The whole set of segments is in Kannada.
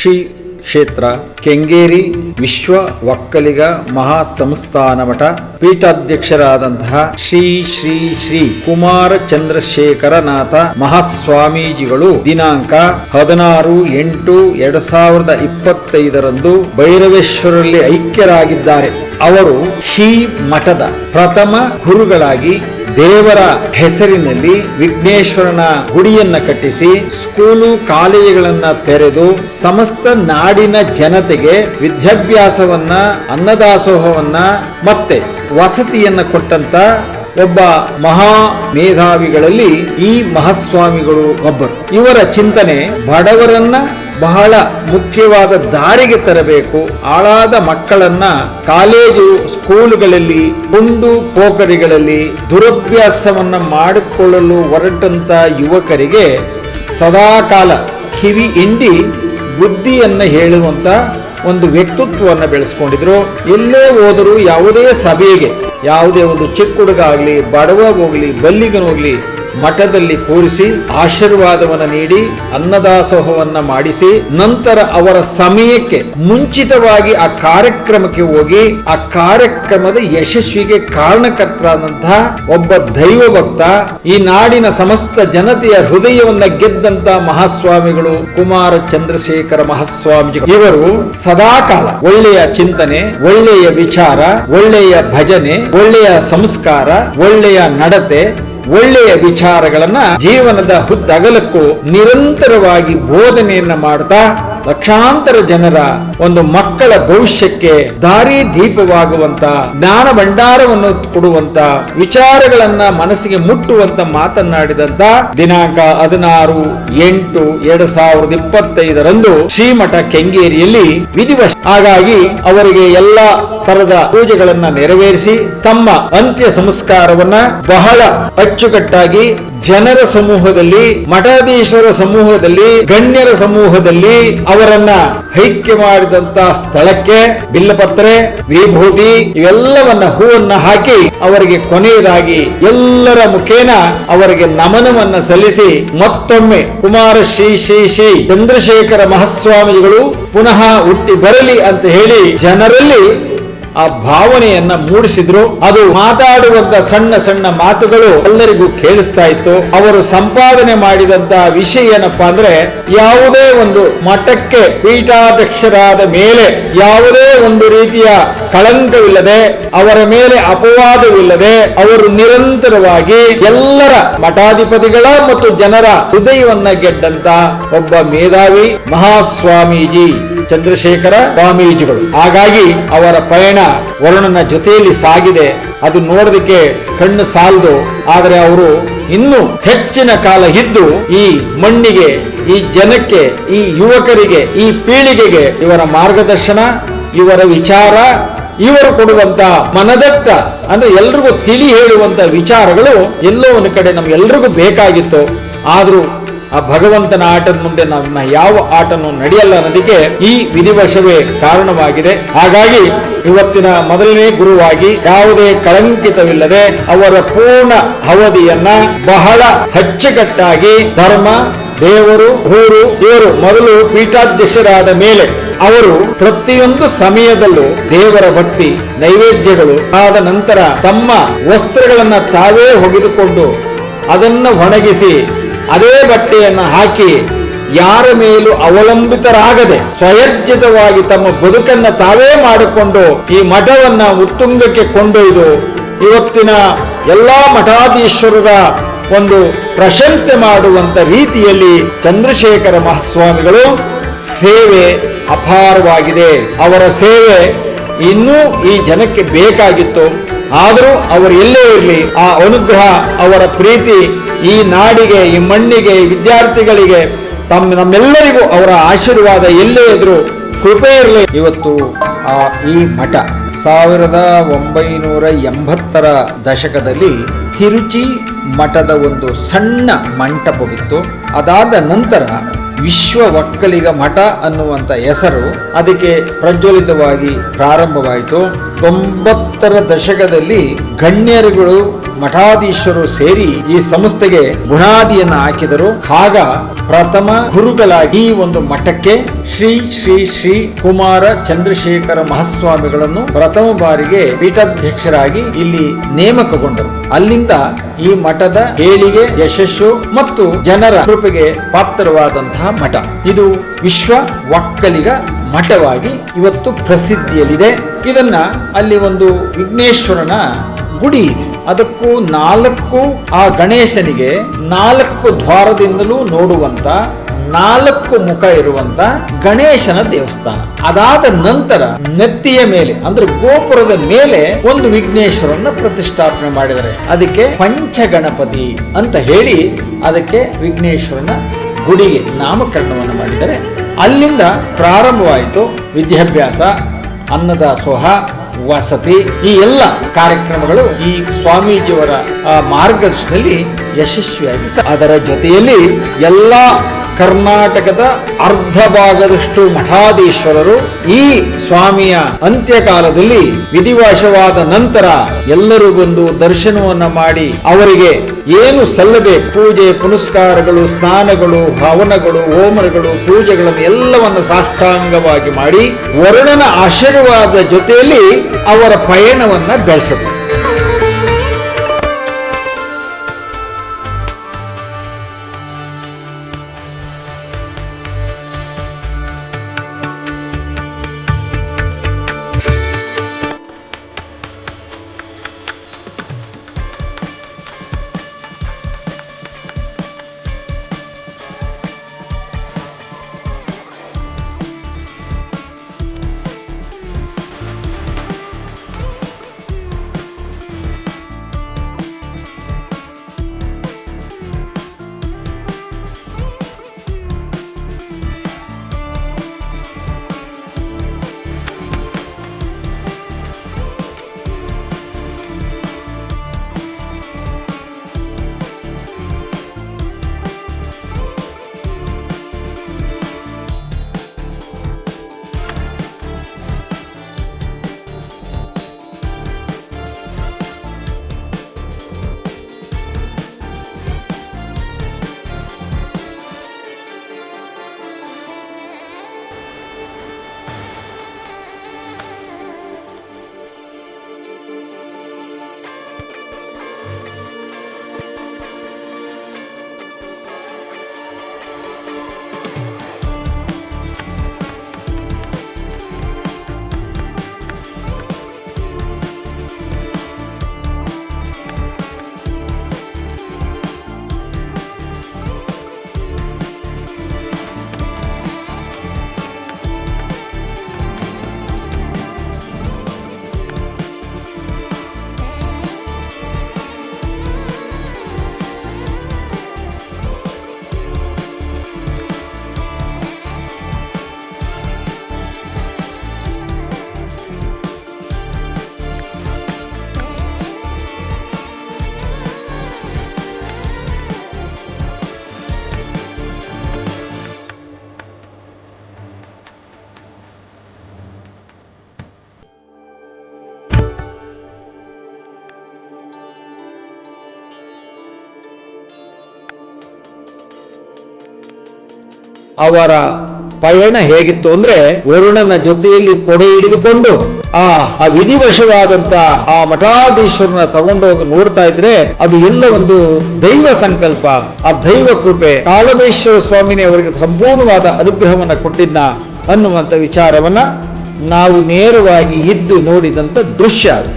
ಶ್ರೀ ಕ್ಷೇತ್ರ, ಕೆಂಗೇರಿ ವಿಶ್ವ ಒಕ್ಕಲಿಗ ಮಹಾ ಸಂಸ್ಥಾನ ಮಠ ಪೀಠಾಧ್ಯಕ್ಷರಾದಂತಹ ಶ್ರೀ ಶ್ರೀ ಶ್ರೀ ಕುಮಾರ ಚಂದ್ರಶೇಖರನಾಥ ಮಹಾಸ್ವಾಮೀಜಿಗಳು ದಿನಾಂಕ ಹದಿನಾರು ಎಂಟು ಎರಡ್ ಸಾವಿರದ ಇಪ್ಪತ್ತೈದರಂದು ಭೈರವೇಶ್ವರಲ್ಲಿ ಐಕ್ಯರಾಗಿದ್ದಾರೆ. ಅವರು ಈ ಮಠದ ಪ್ರಥಮ ಗುರುಗಳಾಗಿ ದೇವರ ಹೆಸರಿನಲ್ಲಿ ವಿಘ್ನೇಶ್ವರನ ಗುಡಿಯನ್ನ ಕಟ್ಟಿಸಿ ಸ್ಕೂಲು ಕಾಲೇಜುಗಳನ್ನ ತೆರೆದು ಸಮಸ್ತ ನಾಡಿನ ಜನತೆಗೆ ವಿದ್ಯಾಭ್ಯಾಸವನ್ನ, ಅನ್ನದಾಸೋಹವನ್ನ ಮತ್ತೆ ವಸತಿಯನ್ನ ಕೊಟ್ಟಂತ ಒಬ್ಬ ಮಹಾ ಮೇಧಾವಿಗಳಲ್ಲಿ ಈ ಮಹಾಸ್ವಾಮಿಗಳು ಒಬ್ಬರು. ಇವರ ಚಿಂತನೆ ಬಡವರನ್ನ ಬಹಳ ಮುಖ್ಯವಾದ ದಾರಿಗೆ ತರಬೇಕು. ಆಳಾದ ಮಕ್ಕಳನ್ನ ಕಾಲೇಜು, ಸ್ಕೂಲುಗಳಲ್ಲಿ, ಗುಂಡು ಪೋಖರಿಗಳಲ್ಲಿ ದುರಭ್ಯಾಸವನ್ನ ಮಾಡಿಕೊಳ್ಳಲು ಹೊರಟಂತ ಯುವಕರಿಗೆ ಸದಾಕಾಲ ಕಿವಿ ಹಿಂಡಿ ಬುದ್ಧಿಯನ್ನು ಹೇಳುವಂತ ಒಂದು ವ್ಯಕ್ತಿತ್ವವನ್ನು ಬೆಳೆಸ್ಕೊಂಡಿದ್ರು. ಎಲ್ಲೇ ಹೋದರೂ ಯಾವುದೇ ಸಭೆಗೆ, ಯಾವುದೇ ಒಂದು ಚಿಕ್ಕ ಹುಡುಗ ಆಗಲಿ, ಬಡವ ಹೋಗ್ಲಿ ಬಲ್ಲಿಗನೋಗ್ಲಿ ಮಠದಲ್ಲಿ ಕೂರಿಸಿ ಆಶೀರ್ವಾದವನ್ನು ನೀಡಿ, ಅನ್ನದಾಸೋಹವನ್ನ ಮಾಡಿಸಿ, ನಂತರ ಅವರ ಸಮಯಕ್ಕೆ ಮುಂಚಿತವಾಗಿ ಆ ಕಾರ್ಯಕ್ರಮಕ್ಕೆ ಹೋಗಿ, ಆ ಕಾರ್ಯಕ್ರಮದ ಯಶಸ್ವಿಗೆ ಕಾರಣಕರ್ತರಾದಂತಹ ಒಬ್ಬ ದೈವ ಭಕ್ತ ಈ ನಾಡಿನ ಸಮಸ್ತ ಜನತೆಯ ಹೃದಯವನ್ನ ಗೆದ್ದಂತ ಮಹಾಸ್ವಾಮಿಗಳು ಕುಮಾರ ಚಂದ್ರಶೇಖರ ಮಹಾಸ್ವಾಮಿಗಳು ಇವರು ಸದಾಕಾಲ ಒಳ್ಳೆಯ ಚಿಂತನೆ, ಒಳ್ಳೆಯ ವಿಚಾರ, ಒಳ್ಳೆಯ ಭಜನೆ, ಒಳ್ಳೆಯ ಸಂಸ್ಕಾರ, ಒಳ್ಳೆಯ ನಡತೆ ಒಳ್ಳೆಯ ವಿಚಾರಗಳನ್ನ ಜೀವನದ ಹುದ್ದಗಲಕ್ಕೂ ನಿರಂತರವಾಗಿ ಬೋಧನೆಯನ್ನ ಮಾಡ್ತಾ ಲಕ್ಷಾಂತರ ಜನರ ಒಂದು ಮಕ್ಕಳ ಭವಿಷ್ಯಕ್ಕೆ ದಾರಿ ದೀಪವಾಗುವಂತ, ಜ್ಞಾನ ಭಂಡಾರವನ್ನು ಕೊಡುವಂತ, ವಿಚಾರಗಳನ್ನ ಮನಸ್ಸಿಗೆ ಮುಟ್ಟುವಂತ ಮಾತನಾಡಿದಂತ ದಿನಾಂಕ ಹದಿನಾರು ಎಂಟು ಎರಡ್ ಸಾವಿರದ ಇಪ್ಪತ್ತೈದರಂದು ಶ್ರೀಮಠ ಕೆಂಗೇರಿಯಲ್ಲಿ ವಿಧಿವಶ ಹಾಗಾಗಿ ಅವರಿಗೆ ಎಲ್ಲಾ ತರದ ಪೂಜೆಗಳನ್ನ ನೆರವೇರಿಸಿ ತಮ್ಮ ಅಂತ್ಯ ಸಂಸ್ಕಾರವನ್ನ ಬಹಳ ಅಚ್ಚುಕಟ್ಟಾಗಿ ಜನರ ಸಮೂಹದಲ್ಲಿ, ಮಠಾಧೀಶರ ಸಮೂಹದಲ್ಲಿ, ಗಣ್ಯರ ಸಮೂಹದಲ್ಲಿ ಅವರನ್ನ ಹೈಕ್ಯ ಮಾಡಿದಂತ ಸ್ಥಳಕ್ಕೆ ಬಿಲ್ಲಪತ್ರೆ, ವಿಭೂತಿ ಇವೆಲ್ಲವನ್ನ ಹೂವನ್ನ ಹಾಕಿ ಅವರಿಗೆ ಕೊನೆಯದಾಗಿ ಎಲ್ಲರ ಮುಖೇನ ಅವರಿಗೆ ನಮನವನ್ನ ಸಲ್ಲಿಸಿ ಮತ್ತೊಮ್ಮೆ ಕುಮಾರ ಶ್ರೀ ಶ್ರೀ ಶ್ರೀ ಚಂದ್ರಶೇಖರ ಮಹಾಸ್ವಾಮಿಗಳು ಪುನಃ ಹುಟ್ಟಿ ಬರಲಿ ಅಂತ ಹೇಳಿ ಜನರಲ್ಲಿ ಆ ಭಾವನೆಯನ್ನ ಮೂಡಿಸಿದ್ರು. ಅದು ಮಾತಾಡುವಂತ ಸಣ್ಣ ಸಣ್ಣ ಮಾತುಗಳು ಎಲ್ಲರಿಗೂ ಕೇಳಿಸ್ತಾ ಇತ್ತು. ಅವರು ಸಂಪಾದನೆ ಮಾಡಿದಂತ ವಿಷಯ ಏನಪ್ಪಾ ಅಂದ್ರೆ, ಯಾವುದೇ ಒಂದು ಮಠಕ್ಕೆ ಪೀಠಾಧ್ಯಕ್ಷರಾದ ಮೇಲೆ ಯಾವುದೇ ಒಂದು ರೀತಿಯ ಕಳಂಕವಿಲ್ಲದೆ, ಅವರ ಮೇಲೆ ಅಪವಾದವಿಲ್ಲದೆ, ಅವರು ನಿರಂತರವಾಗಿ ಎಲ್ಲರ ಮಠಾಧಿಪತಿಗಳ ಮತ್ತು ಜನರ ಹೃದಯವನ್ನ ಗೆದ್ದಂತ ಒಬ್ಬ ಮೇಧಾವಿ ಮಹಾಸ್ವಾಮೀಜಿ, ಚಂದ್ರಶೇಖರ ಸ್ವಾಮೀಜಿಗಳು. ಹಾಗಾಗಿ ಅವರ ಪಯಣ ವರುಣನ ಜೊತೆಯಲ್ಲಿ ಸಾಗಿದೆ. ಅದು ನೋಡೋದಕ್ಕೆ ಕಣ್ಣು ಸಾಲದು. ಆದರೆ ಅವರು ಇನ್ನೂ ಹೆಚ್ಚಿನ ಕಾಲ ಇದ್ದು ಈ ಮಣ್ಣಿಗೆ, ಈ ಜನಕ್ಕೆ, ಈ ಯುವಕರಿಗೆ, ಈ ಪೀಳಿಗೆಗೆ ಇವರ ಮಾರ್ಗದರ್ಶನ, ಇವರ ವಿಚಾರ, ಇವರು ಕೊಡುವಂತ ಮನದಟ್ಟ, ಅಂದ್ರೆ ಎಲ್ರಿಗೂ ತಿಳಿ ಹೇಳುವಂತ ವಿಚಾರಗಳು ಎಲ್ಲೋ ಒಂದು ಕಡೆ ನಮ್ಗೆಲ್ರಿಗೂ ಬೇಕಾಗಿತ್ತು. ಆದ್ರೂ ಆ ಭಗವಂತನ ಆಟದ ಮುಂದೆ ನಮ್ಮ ಯಾವ ಆಟನೂ ನಡೆಯಲ್ಲ ಅನ್ನೋದಕ್ಕೆ ಈ ವಿಧಿವಶವೇ ಕಾರಣವಾಗಿದೆ. ಹಾಗಾಗಿ ಇವತ್ತಿನ ಮೊದಲನೇ ಗುರುವಾಗಿ ಯಾವುದೇ ಕಳಂಕಿತವಿಲ್ಲದೆ ಅವರ ಪೂರ್ಣ ಅವಧಿಯನ್ನ ಬಹಳ ಅಚ್ಚುಕಟ್ಟಾಗಿ ಧರ್ಮ, ದೇವರು, ಊರು, ಇವರು ಮೊದಲು ಪೀಠಾಧ್ಯಕ್ಷರಾದ ಮೇಲೆ ಅವರು ಪ್ರತಿಯೊಂದು ಸಮಯದಲ್ಲೂ ದೇವರ ಭಕ್ತಿ, ನೈವೇದ್ಯಗಳು ಆದ ನಂತರ ತಮ್ಮ ವಸ್ತ್ರಗಳನ್ನು ತಾವೇ ಹೊಗೆದುಕೊಂಡು ಅದನ್ನು ಒಣಗಿಸಿ ಅದೇ ಬಟ್ಟೆಯನ್ನು ಹಾಕಿ ಯಾರ ಮೇಲೂ ಅವಲಂಬಿತರಾಗದೆ ಸ್ವಯರ್ಜಿತವಾಗಿ ತಮ್ಮ ಬದುಕನ್ನ ತಾವೇ ಮಾಡಿಕೊಂಡು ಈ ಮಠವನ್ನ ಉತ್ತುಂಗಕ್ಕೆ ಕೊಂಡೊಯ್ದು ಇವತ್ತಿನ ಎಲ್ಲಾ ಮಠಾಧೀಶ್ವರರ ಒಂದು ಪ್ರಶಂಸೆ ಮಾಡುವಂತ ರೀತಿಯಲ್ಲಿ ಚಂದ್ರಶೇಖರ ಮಹಾಸ್ವಾಮಿಗಳು ಸೇವೆ ಅಪಾರವಾಗಿದೆ. ಅವರ ಸೇವೆ ಇನ್ನೂ ಈ ಜನಕ್ಕೆ ಬೇಕಾಗಿತ್ತು. ಆದರೂ ಅವರು ಎಲ್ಲೇ ಇರಲಿ, ಆ ಅನುಗ್ರಹ ಅವರ ಪ್ರೀತಿ ಈ ನಾಡಿಗೆ, ಈ ಮಣ್ಣಿಗೆ, ಈ ವಿದ್ಯಾರ್ಥಿಗಳಿಗೆ, ತಮ್ಮ, ನಮ್ಮೆಲ್ಲರಿಗೂ ಅವರ ಆಶೀರ್ವಾದ ಎಲ್ಲೇ ಇದ್ರು ಕೃಪೆ ಇರಲಿ. ಇವತ್ತು ಆ ಈ ಮಠ ಸಾವಿರದ ಒಂಬೈನೂರ ಎಂಬತ್ತರ ದಶಕದಲ್ಲಿ ತಿರುಚಿ ಮಠದ ಒಂದು ಸಣ್ಣ ಮಂಟಪವಿತ್ತು. ಅದಾದ ನಂತರ ವಿಶ್ವ ಒಕ್ಕಲಿಗ ಮಠ ಅನ್ನುವಂಥ ಹೆಸರು ಅದಕ್ಕೆ ಪ್ರಜ್ವಲಿತವಾಗಿ ಪ್ರಾರಂಭವಾಯಿತು. ತೊಂಬತ್ತರ ದಶಕದಲ್ಲಿ ಗಣ್ಯರುಗಳು ಮಠಾಧೀಶರು ಸೇರಿ ಈ ಸಂಸ್ಥೆಗೆ ಬುನಾದಿಯನ್ನು ಹಾಕಿದರು. ಆಗ ಪ್ರಥಮ ಗುರುಗಳಾಗಿ ಒಂದು ಮಠಕ್ಕೆ ಶ್ರೀ ಶ್ರೀ ಶ್ರೀ ಕುಮಾರ ಚಂದ್ರಶೇಖರ ಮಹಾಸ್ವಾಮಿಗಳನ್ನು ಪ್ರಥಮ ಬಾರಿಗೆ ಪೀಠಾಧ್ಯಕ್ಷರಾಗಿ ಇಲ್ಲಿ ನೇಮಕಗೊಂಡರು. ಅಲ್ಲಿಂದ ಈ ಮಠದ ಏಳಿಗೆ ಯಶಸ್ಸು ಮತ್ತು ಜನರ ಕೃಪೆಗೆ ಪಾತ್ರವಾದಂತಹ ಮಠ. ಇದು ವಿಶ್ವ ಒಕ್ಕಲಿಗ ಮಠವಾಗಿ ಇವತ್ತು ಪ್ರಸಿದ್ಧಿಯಲ್ಲಿದೆ. ಇದನ್ನ ಅಲ್ಲಿ ಒಂದು ವಿಘ್ನೇಶ್ವರನ ಗುಡಿ ಅದಕ್ಕೂ ನಾಲ್ಕು ಆ ಗಣೇಶನಿಗೆ ನಾಲ್ಕು ದ್ವಾರದಿಂದಲೂ ನೋಡುವಂತ, ನಾಲ್ಕು ಮುಖ ಇರುವಂತ ಗಣೇಶನ ದೇವಸ್ಥಾನ. ಅದಾದ ನಂತರ ನೆತ್ತಿಯ ಮೇಲೆ, ಅಂದ್ರೆ ಗೋಪುರದ ಮೇಲೆ ಒಂದು ವಿಘ್ನೇಶ್ವರನ್ನ ಪ್ರತಿಷ್ಠಾಪನೆ ಮಾಡಿದರೆ. ಅದಕ್ಕೆ ಪಂಚಗಣಪತಿ ಅಂತ ಹೇಳಿ ಅದಕ್ಕೆ ವಿಘ್ನೇಶ್ವರನ ಗುಡಿಗೆ ನಾಮಕರಣವನ್ನು ಮಾಡಿದರೆ ಅಲ್ಲಿಂದ ಪ್ರಾರಂಭವಾಯಿತು ವಿದ್ಯಾಭ್ಯಾಸ ಅನ್ನದಾಸೋಹ ವಸತಿ, ಈ ಎಲ್ಲ ಕಾರ್ಯಕ್ರಮಗಳು ಈ ಸ್ವಾಮೀಜಿಯವರ ಮಾರ್ಗದರ್ಶನದಲ್ಲಿ ಯಶಸ್ವಿಯಾಗಿ ಅದರ ಜೊತೆಯಲ್ಲಿ ಎಲ್ಲ ಕರ್ನಾಟಕದ ಅರ್ಧ ಭಾಗದಷ್ಟು ಮಠಾಧೀಶ್ವರರು ಈ ಸ್ವಾಮಿಯ ಅಂತ್ಯಕಾಲದಲ್ಲಿ ವಿಧಿವಾಶವಾದ ನಂತರ ಎಲ್ಲರೂ ಬಂದು ದರ್ಶನವನ್ನ ಮಾಡಿ ಅವರಿಗೆ ಏನು ಸಲ್ಲಬೇಕು ಪೂಜೆ, ಪುನಸ್ಕಾರಗಳು, ಸ್ನಾನಗಳು, ಹವನಗಳು ಹೋಮಗಳು ಪೂಜೆಗಳನ್ನು ಎಲ್ಲವನ್ನು ಸಾಷ್ಟಾಂಗವಾಗಿ ಮಾಡಿ ವರುಣನ ಆಶೀರ್ವಾದ ಜೊತೆಯಲ್ಲಿ ಅವರ ಪಯಣವನ್ನ ಬೆಳೆಸುತ್ತೆ ಅವರ ಪಯಣ ಹೇಗಿತ್ತು ಅಂದ್ರೆ ವರುಣನ ಜೊತೆಯಲ್ಲಿ ಕೊಡೆ ಹಿಡಿದುಕೊಂಡು ಆ ಆ ವಿಧಿವಶವಾದಂತ ಆ ಮಠಾಧೀಶ್ವರನ ತಗೊಂಡೋಗಿ ನೋಡ್ತಾ ಇದ್ರೆ ಅದು ಎಲ್ಲ ಒಂದು ದೈವ ಸಂಕಲ್ಪ. ಆ ದೈವ ಕೃಪೆ ಕಾಲಮೇಶ್ವರ ಸ್ವಾಮಿನೇ ಅವರಿಗೆ ಸಂಪೂರ್ಣವಾದ ಅನುಗ್ರಹವನ್ನ ಕೊಟ್ಟಿದ್ದ ಅನ್ನುವಂತ ವಿಚಾರವನ್ನ ನಾವು ನೇರವಾಗಿ ಇದ್ದು ನೋಡಿದಂತ ದೃಶ್ಯ ಅದು.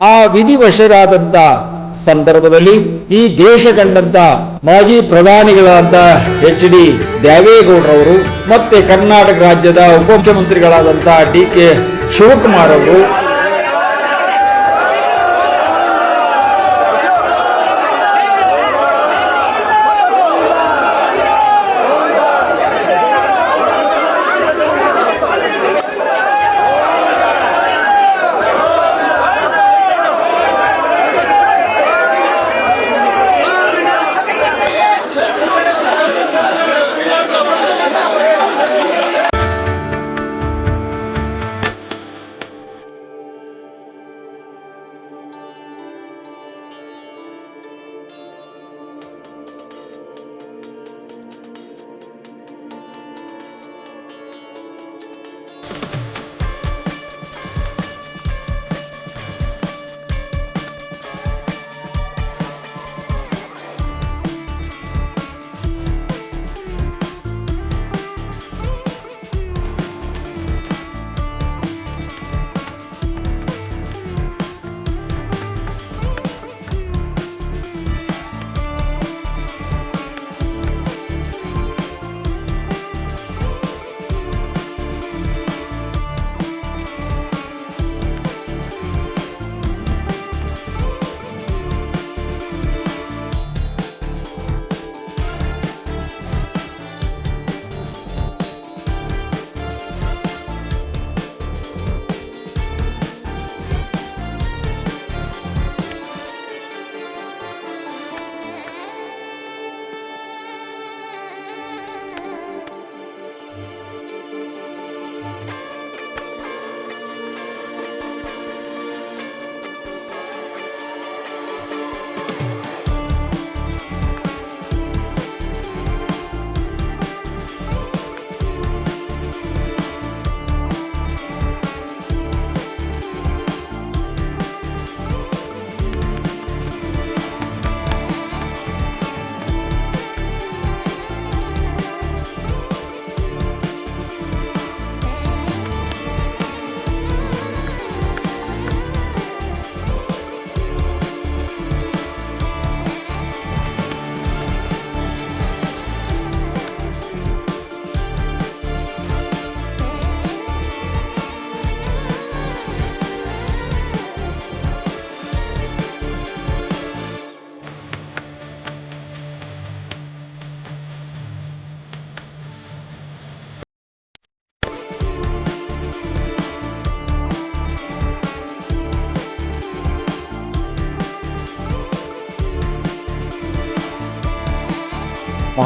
ಆ ವಿಧಿವಶರಾದಂತ ಸಂದರ್ಭದಲ್ಲಿ ಈ ದೇಶ ಕಂಡಂತ ಮಾಜಿ ಪ್ರಧಾನಿಗಳಾದ ಎಚ್ ಡಿ ದೇವೇಗೌಡರವರು ಮತ್ತೆ ಕರ್ನಾಟಕ ರಾಜ್ಯದ ಉಪಮುಖ್ಯಮಂತ್ರಿಗಳಾದಂತಹ ಡಿ ಕೆ ಶಿವಕುಮಾರ್ ಅವರು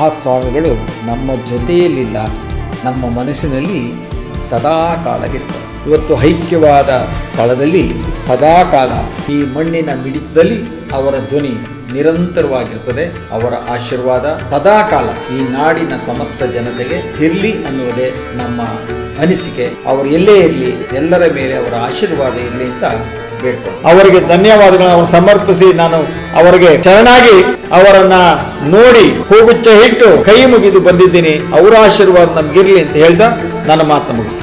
ಮಹಾಸ್ವಾಮಿಗಳು ನಮ್ಮ ಜೊತೆಯಲ್ಲಿಲ್ಲ, ನಮ್ಮ ಮನಸ್ಸಿನಲ್ಲಿ ಸದಾ ಕಾಲ ಇವತ್ತು ಐಕ್ಯವಾದ ಸ್ಥಳದಲ್ಲಿ ಸದಾ ಕಾಲ ಈ ಮಣ್ಣಿನ ಮಿಡಿತದಲ್ಲಿ ಅವರ ಧ್ವನಿ ನಿರಂತರವಾಗಿರ್ತದೆ. ಅವರ ಆಶೀರ್ವಾದ ಸದಾ ಕಾಲ ಈ ನಾಡಿನ ಸಮಸ್ತ ಜನತೆಗೆ ಇರಲಿ ಅನ್ನುವುದೇ ನಮ್ಮ ಅನಿಸಿಕೆ. ಅವರು ಎಲ್ಲೇ ಇರಲಿ, ಎಲ್ಲರ ಮೇಲೆ ಅವರ ಆಶೀರ್ವಾದ ಇರಲಿ ಅಂತ ಅವರಿಗೆ ಧನ್ಯವಾದಗಳನ್ನು ಸಮರ್ಪಿಸಿ ನಾನು ಅವರಿಗೆ ಶರಣಾಗಿ ಅವರನ್ನ ನೋಡಿ ಹೂಗುಚ್ಚ ಇಟ್ಟು ಕೈ ಮುಗಿದು ಬಂದಿದ್ದೀನಿ. ಅವರ ಆಶೀರ್ವಾದ ನಮ್ಗಿರ್ಲಿ ಅಂತ ಹೇಳ್ದ, ನನ್ನ ಮಾತನ್ನು ಮುಗಿಸ್ತೀನಿ.